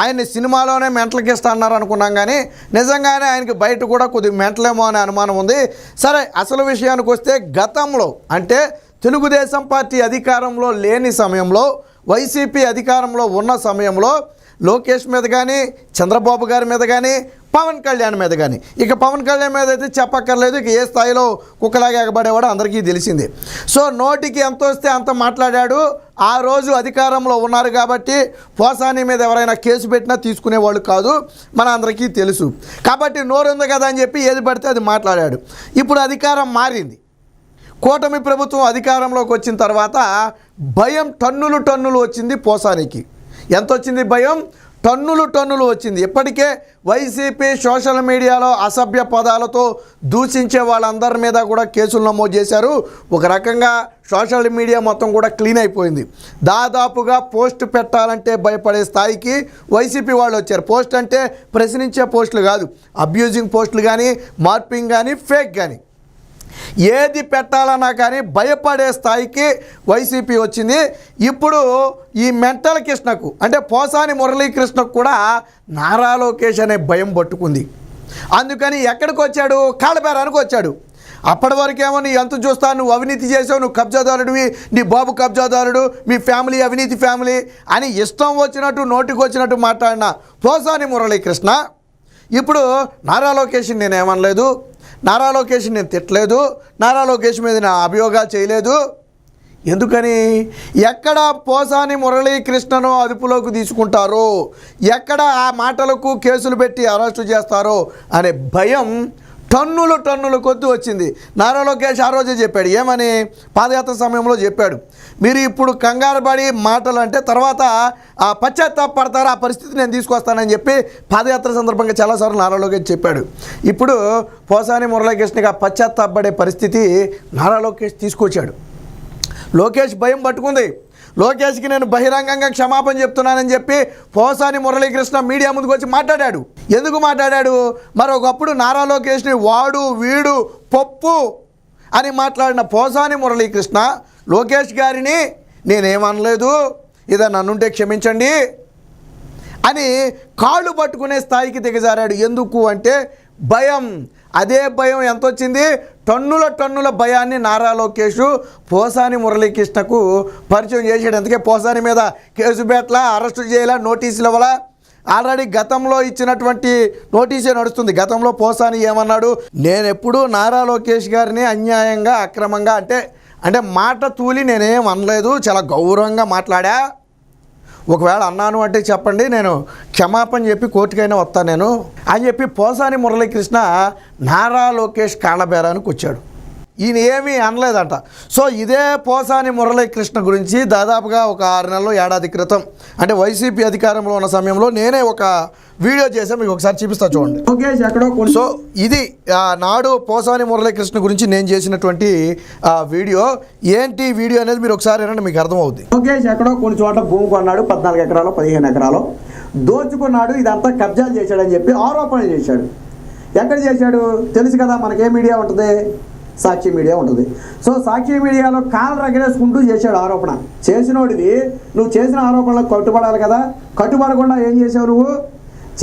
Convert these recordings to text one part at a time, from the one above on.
ఆయన్ని సినిమాలోనే మెంటలకిస్తా అన్నారు అనుకున్నాం కానీ నిజంగానే ఆయనకి బయట కూడా కొద్దిగా మెంటలేమో అనే అనుమానం ఉంది. సరే అసలు విషయానికి వస్తే గతంలో అంటే తెలుగుదేశం పార్టీ అధికారంలో లేని సమయంలో వైసీపీ అధికారంలో ఉన్న సమయంలో లోకేష్ మీద కానీ చంద్రబాబు గారి మీద కానీ పవన్ కళ్యాణ్ మీద కానీ. ఇక పవన్ కళ్యాణ్ మీద అయితే చెప్పక్కర్లేదు. ఇక ఏ స్థాయిలో కుక్కలాగా ఎగబడేవాడో అందరికీ తెలిసిందే. సో నోటికి ఎంత వస్తే అంత మాట్లాడాడు. ఆ రోజు అధికారంలో ఉన్నారు కాబట్టి పోసాని మీద ఎవరైనా కేసు పెట్టినా తీసుకునేవాళ్ళు కాదు. మన అందరికీ తెలుసు. కాబట్టి నోరుంది కదా అని చెప్పి ఏది పడితే అది మాట్లాడాడు. ఇప్పుడు అధికారం మారింది. కూటమి ప్రభుత్వం అధికారంలోకి వచ్చిన తర్వాత భయం టన్నులు టన్నులు వచ్చింది పోసానికి. ఎంత వచ్చింది భయం? టన్నులు టన్నులు వచ్చింది. ఇప్పటికే వైసీపీ సోషల్ మీడియాలో అసభ్య పదాలతో దూషించే వాళ్ళందరి మీద కూడా కేసులు నమోదు చేశారు. ఒక రకంగా సోషల్ మీడియా మొత్తం కూడా క్లీన్ అయిపోయింది. దాదాపుగా పోస్ట్ పెట్టాలంటే భయపడే స్థాయికి వైసీపీ వాళ్ళు వచ్చారు. పోస్ట్ అంటే ప్రశ్నించే పోస్టులు కాదు. అబ్యూజింగ్ పోస్టులు కానీ మార్పింగ్ కానీ ఫేక్ కానీ. ఏది పెట్టాలన్నా కానీ భయపడే స్థాయికి వైసీపీ వచ్చింది. ఇప్పుడు ఈ మెంటల్ కృష్ణకు అంటే పోసాని మురళీకృష్ణకు కూడా నారా లోకేష్ అనే భయం పట్టుకుంది. అందుకని ఎక్కడికి వచ్చాడు? కాళ్ళబేరానికి వచ్చాడు. అప్పటి వరకేమో నీ ఎంత చూస్తా నువ్వు అవినీతి చేసావు నువ్వు కబ్జాదారుడివి నీ బాబు కబ్జాదారుడు మీ ఫ్యామిలీ అవినీతి ఫ్యామిలీ అని ఇష్టం వచ్చినట్టు నోటికి వచ్చినట్టు మాట్లాడిన పోసాని మురళీకృష్ణ. ఇప్పుడు నారా లోకేష్ నేను ఏమనలేదు నారా లోకేష్ నేను తిట్టలేదు నారా లోకేష్ మీద నా అభియోగాలు చేయలేదు. ఎందుకని? ఎక్కడ పోసాని మురళీకృష్ణను అదుపులోకి తీసుకుంటారో ఎక్కడ ఆ మాటలకు కేసులు పెట్టి అరెస్టు చేస్తారో అనే భయం టన్నులు టన్నుల కొద్ది వచ్చింది. నారా లోకేష్ ఆ రోజే చెప్పాడు. ఏమని? పాదయాత్ర సమయంలో చెప్పాడు. మీరు ఇప్పుడు కంగారు పడి మాటలు అంటే తర్వాత ఆ పశ్చాత్తాపడతారు ఆ పరిస్థితి నేను తీసుకొస్తానని చెప్పి పాదయాత్ర సందర్భంగా చాలాసార్లు నారా లోకేష్ చెప్పాడు. ఇప్పుడు పోసాని మురళీకృష్ణకి ఆ పశ్చాత్తాపడే పరిస్థితి నారా లోకేష్ తీసుకొచ్చాడు. లోకేష్ భయం పట్టుకుంది. లోకేష్కి నేను బహిరంగంగా క్షమాపణ చెప్తున్నానని చెప్పి పోసాని మురళీకృష్ణ మీడియా ముందుకు వచ్చి మాట్లాడాడు. ఎందుకు మాట్లాడాడు? మరొకప్పుడు నారా లోకేష్ని వాడు వీడు పప్పు అని మాట్లాడిన పోసాని మురళీకృష్ణ లోకేష్ గారిని నేనేమనలేదు ఇదా నన్నుంటే క్షమించండి అని కాళ్ళు పట్టుకునే స్థాయికి దిగజారాడు. ఎందుకు అంటే భయం. అదే భయం ఎంత వచ్చింది టన్నుల టన్నుల భయాన్ని నారా లోకేష్ పోసాని మురళీకృష్ణకు పరిచయం చేశాడు. అందుకే పోసాని మీద కేసు పెట్టలా అరెస్టు చేయాల నోటీసులు ఇవ్వాలా? ఆల్రెడీ గతంలో ఇచ్చినటువంటి నోటీసే నడుస్తుంది. గతంలో పోసాని ఏమన్నాడు? నేను ఎప్పుడూ నారా లోకేష్ గారిని అన్యాయంగా అక్రమంగా అంటే అంటే మాట తూలి నేనేం అనలేదు. చాలా గౌరవంగా మాట్లాడా. ఒకవేళ అన్నాను అంటే చెప్పండి నేను క్షమాపణ చెప్పి కోర్టుకైనా వస్తాను నేను. అని చెప్పి పోసాని మురళీకృష్ణ నారా లోకేష్ కాళ్ళబేరానికి వచ్చాడు. ఈయన ఏమీ అనలేదంట. సో ఇదే పోసాని మురళీకృష్ణ గురించి దాదాపుగా ఒక ఆరు నెలలు ఏడాది క్రితం అంటే వైసీపీ అధికారంలో ఉన్న సమయంలో నేనే ఒక వీడియో చేశాను మీకు ఒకసారి చూపిస్తా చూడండి. సో ఇది ఆ, నాడు పోసాని మురళీకృష్ణ గురించి నేను చేసినటువంటి ఆ, వీడియో. ఏంటి వీడియో అనేది మీరు ఒకసారి వినండి మీకు అర్థమవుద్ది. లోకేష్ ఎక్కడో కొన్ని చోట్ల భూమి కొన్నాడు పద్నాలుగు ఎకరాలు పదిహేను ఎకరాలు. దోచుకున్నాడు ఇదంతా కబ్జాలు చేశాడని చెప్పి ఆరోపణలు చేశాడు. ఎక్కడ చేశాడు? తెలుసు కదా మనకే మీడియా ఉంటుంది? సాక్షి మీడియా ఉంటుంది. సో సాక్షి మీడియాలో కాలు రగరేసుకుంటూ చేశాడు ఆరోపణ. చేసినోడిది నువ్వు చేసిన ఆరోపణలకు కట్టుబడాలి కదా. కట్టుబడకుండా ఏం చేసావు నువ్వు?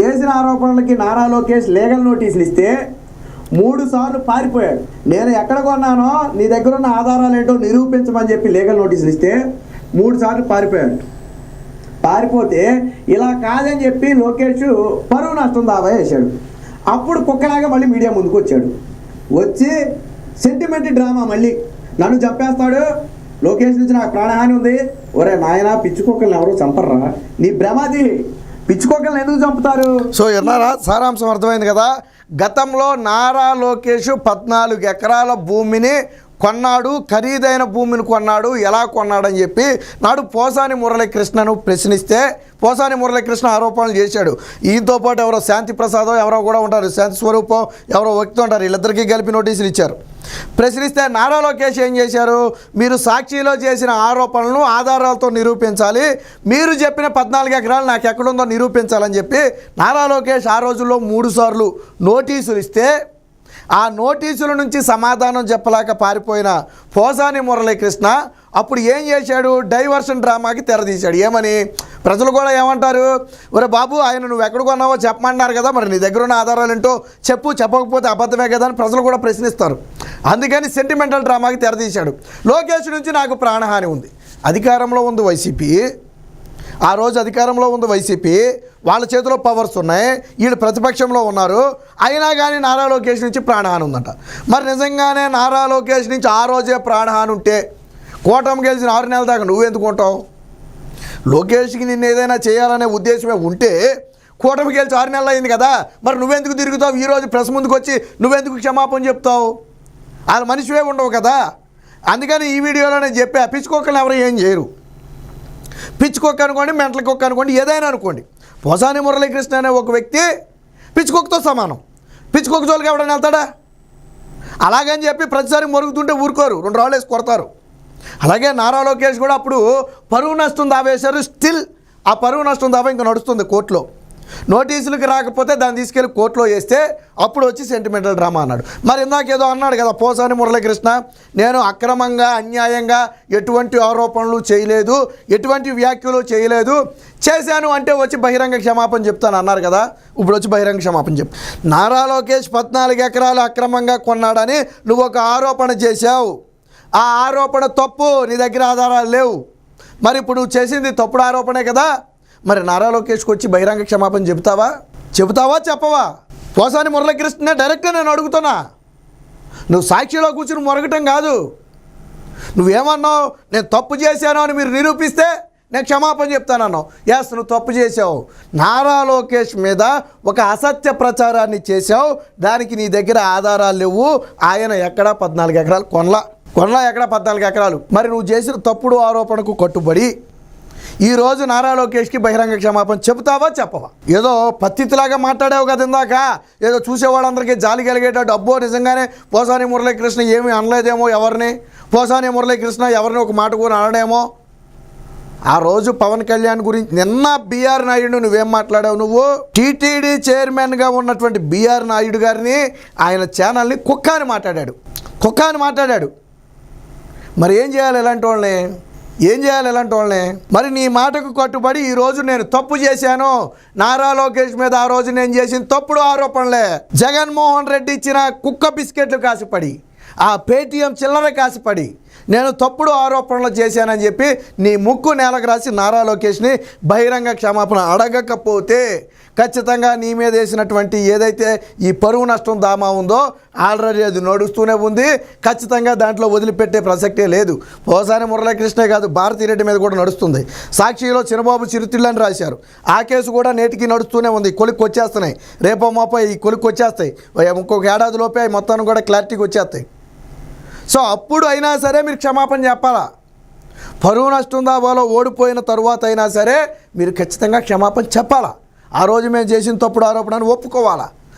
చేసిన ఆరోపణలకి నారా లోకేష్ లీగల్ నోటీసులు ఇస్తే మూడు సార్లు పారిపోయాడు. నేను ఎక్కడ కొన్నానో నీ దగ్గర ఉన్న ఆధారాలు ఏంటో నిరూపించమని చెప్పి లీగల్ నోటీసులు ఇస్తే మూడు సార్లు పారిపోయాడు. పారిపోతే ఇలా కాదని చెప్పి లోకేష్ పరువు నష్టం దావా వేశాడు అప్పుడు కుక్కలాగా మళ్ళీ మీడియా ముందుకు వచ్చాడు వచ్చి సెంటిమెంట్ డ్రామా మళ్ళీ. నన్ను చంపేస్తాడు. లోకేష్ నుంచి నాకు ప్రాణహాని ఉంది. ఒరే నాయనా పిచ్చుకోకల్ని ఎవరు చంపర్రా? నీ భ్రమది పిచ్చుకోకల్ని ఎందుకు చంపుతారు? సో ఎన్నారా సారాంశం అర్థమైంది కదా? గతంలో నారా లోకేష్ పద్నాలుగు ఎకరాల భూమిని కొన్నాడు ఖరీదైన భూమిని కొన్నాడు ఎలా కొన్నాడని చెప్పి నాడు పోసాని మురళీకృష్ణను ప్రశ్నిస్తే పోసాని మురళీకృష్ణ ఆరోపణలు చేశాడు. ఈయనతో పాటు ఎవరో శాంతి ప్రసాదం ఎవరో కూడా ఉంటారు. శాంతి స్వరూపం ఎవరో వ్యక్తి ఉంటారు. వీళ్ళిద్దరికీ కలిపి నోటీసులు ఇచ్చారు. ప్రశ్నిస్తే నారా లోకేష్ ఏం చేశారు? మీరు సాక్షిలో చేసిన ఆరోపణలను ఆధారాలతో నిరూపించాలి. మీరు చెప్పిన పద్నాలుగు ఎకరాలు నాకు ఎక్కడుందో నిరూపించాలని చెప్పి నారా లోకేష్ ఆ రోజుల్లో మూడు సార్లు నోటీసులు ఇస్తే ఆ నోటీసుల నుంచి సమాధానం చెప్పలేక పారిపోయిన పోసాని మురళీకృష్ణ అప్పుడు ఏం చేశాడు? డైవర్షన్ డ్రామాకి తెరదీశాడు. ఏమని? ప్రజలు కూడా ఏమంటారు? ఒరే బాబు ఆయన నువ్వు ఎక్కడ కొన్నావో చెప్పమన్నారు కదా మరి నీ దగ్గర ఉన్న ఆధారాలు ఏంటో చెప్పు చెప్పకపోతే అబద్ధమే కదా అని ప్రజలు కూడా ప్రశ్నిస్తారు. అందుకని సెంటిమెంటల్ డ్రామాకి తెరదీశాడు. లోకేష్ నుంచి నాకు ప్రాణహాని ఉంది. అధికారంలో ఉంది వైసీపీ. ఆ రోజు అధికారంలో ఉంది వైసీపీ. వాళ్ళ చేతిలో పవర్స్ ఉన్నాయి. వీళ్ళు ప్రతిపక్షంలో ఉన్నారు. అయినా కానీ నారా లోకేష్ నుంచి ప్రాణహాని ఉందంట. మరి నిజంగానే నారా లోకేష్ నుంచి ఆ రోజే ప్రాణహాని ఉంటే కూటమి గెలిచిన ఆరు నెలల దాకా నువ్వు ఎందుకుంటావు లోకేష్కి నిన్ను ఏదైనా చేయాలనే ఉద్దేశమే ఉంటే కూటమి గెలిచి ఆరు నెలలు అయింది కదా మరి నువ్వెందుకు తిరుగుతావు? ఈరోజు ప్రెస్ ముందుకు వచ్చి నువ్వెందుకు క్షమాపణ చెప్తావు? వాళ్ళ మనిషివే ఉండవు కదా. అందుకని ఈ వీడియోలో నేను చెప్పా పిచ్చుకోకలు ఎవరు ఏం చేయరు. పిచ్చుకొక్క అనుకోండి మెంటల కుక్క అనుకోండి ఏదైనా అనుకోండి. పోసాని మురళీకృష్ణ అనే ఒక వ్యక్తి పిచ్చుకొక్కతో సమానం. పిచ్చుకొక్క జోలికి ఎవడైనా వెళ్తాడా? అలాగని చెప్పి ప్రతిసారి మొరుగుతుంటే ఊరుకోరు రెండు రాళ్ళు వేసి కొడతారు. అలాగే నారా లోకేష్ కూడా అప్పుడు పరువు నష్టం దావేశారు స్టిల్ ఆ పరువు నష్టం దావా ఇంకా నడుస్తుంది కోర్టులో. నోటీసులకు రాకపోతే దాన్ని తీసుకెళ్ళి కోర్టులో వేస్తే అప్పుడు వచ్చి సెంటిమెంటల్ డ్రామా అన్నాడు. మరి ఇందాకేదో అన్నాడు కదా పోసాని మురళీకృష్ణ నేను అక్రమంగా అన్యాయంగా ఎటువంటి ఆరోపణలు చేయలేదు ఎటువంటి వ్యాఖ్యలు చేయలేదు చేశాను అంటే వచ్చి బహిరంగ క్షమాపణ చెప్తాను అన్నారు కదా ఇప్పుడు వచ్చి బహిరంగ క్షమాపణ చెప్పు నారా లోకేష్ పద్నాలుగు ఎకరాలు అక్రమంగా కొన్నాడని నువ్వు ఒక ఆరోపణ చేశావు. ఆ ఆరోపణ తప్పు నీ దగ్గర ఆధారాలు లేవు. మరి ఇప్పుడు నువ్వు చేసింది తప్పుడు ఆరోపణే కదా మరి నారా లోకేష్కి వచ్చి బహిరంగ క్షమాపణ చెబుతావా? చెబుతావా చెప్పవా? పోసాని మురళీకృష్ణ డైరెక్ట్గా నేను అడుగుతున్నా. నువ్వు సాక్షిలో కూర్చుని మొరగటం కాదు. నువ్వేమన్నావు? నేను తప్పు చేశాను అని మీరు నిరూపిస్తే నేను క్షమాపణ చెప్తానన్నావు. ఎస్ నువ్వు తప్పు చేసావు నారా లోకేష్ మీద ఒక అసత్య ప్రచారాన్ని చేసావు దానికి నీ దగ్గర ఆధారాలు లేవు. ఆయన ఎక్కడా పద్నాలుగు ఎకరాలు కొనలా. కొనలా ఎక్కడా పద్నాలుగు ఎకరాలు. మరి నువ్వు చేసిన తప్పుడు ఆరోపణకు కట్టుబడి ఈ రోజు నారా లోకేష్కి బహిరంగ క్షమాపణ చెబుతావా చెప్పవా? ఏదో పత్తిలాగా మాట్లాడావు కదా ఇందాక. ఏదో చూసేవాళ్ళందరికీ జాలి కలిగేటట్టు. అబ్బో నిజంగానే పోసాని మురళీకృష్ణ ఏమీ అనలేదేమో ఎవరిని? పోసాని మురళీకృష్ణ ఎవరిని ఒక మాట కూడా అనడేమో? ఆ రోజు పవన్ కళ్యాణ్ గురించి నిన్న బీఆర్ నాయుడు నువ్వేం మాట్లాడావు నువ్వు? టీటీడీ చైర్మన్గా ఉన్నటువంటి బీఆర్ నాయుడు గారిని ఆయన ఛానల్ని కుక్క అని మాట్లాడాడు. కుక్క అని మాట్లాడాడు. మరి ఏం చేయాలి ఇలాంటి వాళ్ళని? ఏం చేయాలి ఇలాంటి వాళ్ళని? మరి నీ మాటకు కట్టుబడి ఈరోజు నేను తప్పు చేశాను. నారా లోకేష్ మీద ఆ రోజు నేను చేసిన తప్పుడు ఆరోపణలే. జగన్మోహన్ రెడ్డి ఇచ్చిన కుక్క బిస్కెట్లు కాసిపడి ఆ పేటీఎం చిల్లర కాసిపడి నేను తప్పుడు ఆరోపణలు చేశానని చెప్పి నీ ముక్కు నేలకు రాసి నారా లోకేష్ని బహిరంగ క్షమాపణ అడగకపోతే ఖచ్చితంగా నీ మీద వేసినటువంటి ఏదైతే ఈ పరువు నష్టం దామా ఉందో ఆల్రెడీ అది నడుస్తూనే ఉంది. ఖచ్చితంగా దాంట్లో వదిలిపెట్టే ప్రసక్తే లేదు. పోసాని మురళీకృష్ణే కాదు భారతిరెడ్డి మీద కూడా నడుస్తుంది. సాక్షిలో చిన్నబాబు చిరుతిళ్ళని రాశారు. ఆ కేసు కూడా నేటికి నడుస్తూనే ఉంది. కొలిక్కి వచ్చేస్తున్నాయి. రేపో మోపో ఈ కొలిక్కి వచ్చేస్తాయి. ఇంకొక ఏడాది లోపే మొత్తాన్ని కూడా క్లారిటీకి వచ్చేస్తాయి. సో అప్పుడు అయినా సరే మీరు క్షమాపణ చెప్పాలా? పరువు నష్టం దాబాలో ఓడిపోయిన తరువాత అయినా సరే మీరు ఖచ్చితంగా క్షమాపణ చెప్పాలా? ఆ రోజు మేము చేసిన తప్పుడు ఆరోపణను ఒప్పుకోవాలా?